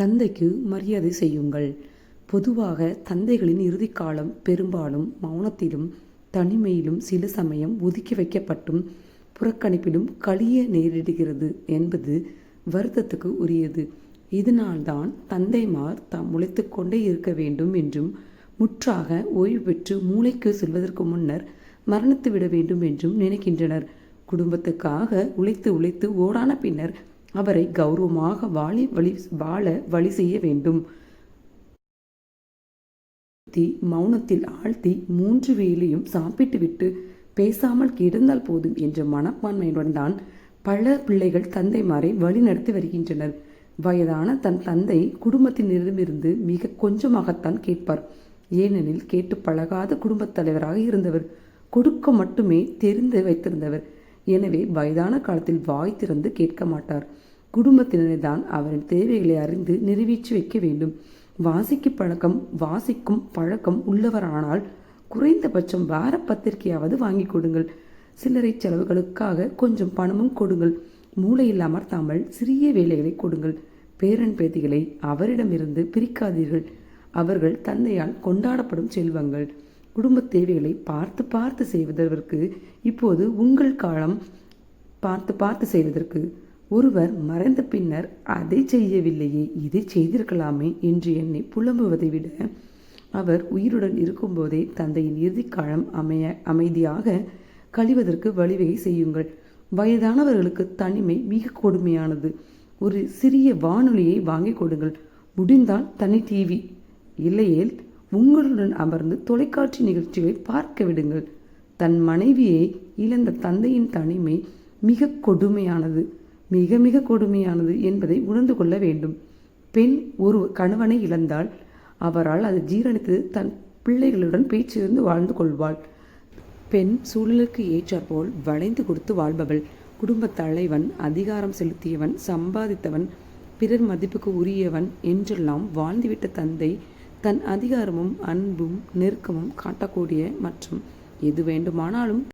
தந்தைக்கு மரியாதை செய்யுங்கள். பொதுவாக தந்தைகளின் இறுதிக்காலம் பெரும்பாலும் மௌனத்திலும் தனிமையிலும் சில சமயம் ஒதுக்கி வைக்கப்பட்டும் புறக்கணிப்பிலும் கழிய நேரிடுகிறது என்பது வருத்தத்துக்கு உரியது. இதனால்தான் தந்தைமார் தாம் உழைத்துக் கொண்டே இருக்க வேண்டும் என்றும் முற்றாக ஓய்வு பெற்று மூளைக்கு செல்வதற்கு முன்னர் மரணித்து விட வேண்டும் என்றும் நினைக்கின்றனர். குடும்பத்துக்காக உழைத்து உழைத்து ஓடான பின்னர் அவரை கௌரவமாக வாழி வழி வாழ வழி செய்ய வேண்டும். மௌனத்தில் ஆழ்த்தி மூன்று வேலையும் சாப்பிட்டுவிட்டு பேசாமல் கிடந்தால் போதும் என்ற மனப்பான்மையுடன் தான் பல பிள்ளைகள் தந்தைமாரை வழிநடத்தி வருகின்றனர். வயதான தன் தந்தை குடும்பத்தினரிடமிருந்து மிக கொஞ்சமாகத்தான் கேட்பார். ஏனெனில் கேட்டு பழகாத குடும்பத் தலைவராக இருந்தவர் கொடுக்க மட்டுமே தெரிந்து வைத்திருந்தவர். எனவே வயதான காலத்தில் வாய் திறந்து கேட்க மாட்டார். குடும்பத்தினரை தான் அவரின் தேவைகளை அறிந்து நிறைவேற்றி வைக்க வேண்டும். வாசிக்கு பழக்கம் வாசிக்கும் பழக்கம் உள்ளவரானால் குறைந்தபட்சம் வார பத்திரிகையாவது வாங்கி கொடுங்கள். சில்லறை செலவுகளுக்காக கொஞ்சம் பணமும் கொடுங்கள். மூளையில் அமர்த்தாமல் சிறிய வேலைகளை கொடுங்கள். பேரன் பேத்திகளை அவரிடமிருந்து பிரிக்காதீர்கள். அவர்கள் தந்தையால் கொண்டாடப்படும் செல்வங்கள். குடும்ப தேவைகளை பார்த்து பார்த்து செய்வதற்கு இப்போது உங்கள் காலம் பார்த்து பார்த்து செய்வதற்கு ஒருவர் மறைந்த பின்னர் அதை செய்யவில்லையே இதை செய்திருக்கலாமே என்று என்னை புலம்புவதை விட அவர் உயிருடன் இருக்கும்போதே தந்தையின் இறுதிக்காலம் அமைய அமைதியாக கழிவதற்கு வழிவகை செய்யுங்கள். வயதானவர்களுக்கு தனிமை மிக கொடுமையானது. ஒரு சிறிய வானொலியை வாங்கி கொடுங்கள். முடிந்தால் தனி டிவி இல்லையேல் உங்களுடன் அமர்ந்து தொலைக்காட்சி நிகழ்ச்சிகளை பார்க்க விடுங்கள். தன் மனைவியை இழந்த தந்தையின் தனிமை மிக கொடுமையானது. மிக மிக கொடுமையானது என்பதை உணர்ந்து கொள்ள வேண்டும். பெண் ஒரு கணவனை இழந்தால் அவரால் அதை ஜீரணித்து தன் பிள்ளைகளுடன் பேச்சிருந்து வாழ்ந்து கொள்வாள். பெண் சூழலுக்கு ஏற்றாற்போல் வளைந்து கொடுத்து வாழ்பவள். குடும்பத் தலைவன் அதிகாரம் செலுத்தியவன் சம்பாதித்தவன் பிறர் மதிப்புக்கு உரியவன் என்றெல்லாம் வாழ்ந்துவிட்ட தந்தை தன் அதிகாரமும் அன்பும் நெருக்கமும் காட்டக்கூடிய மற்றும் எது வேண்டுமானாலும்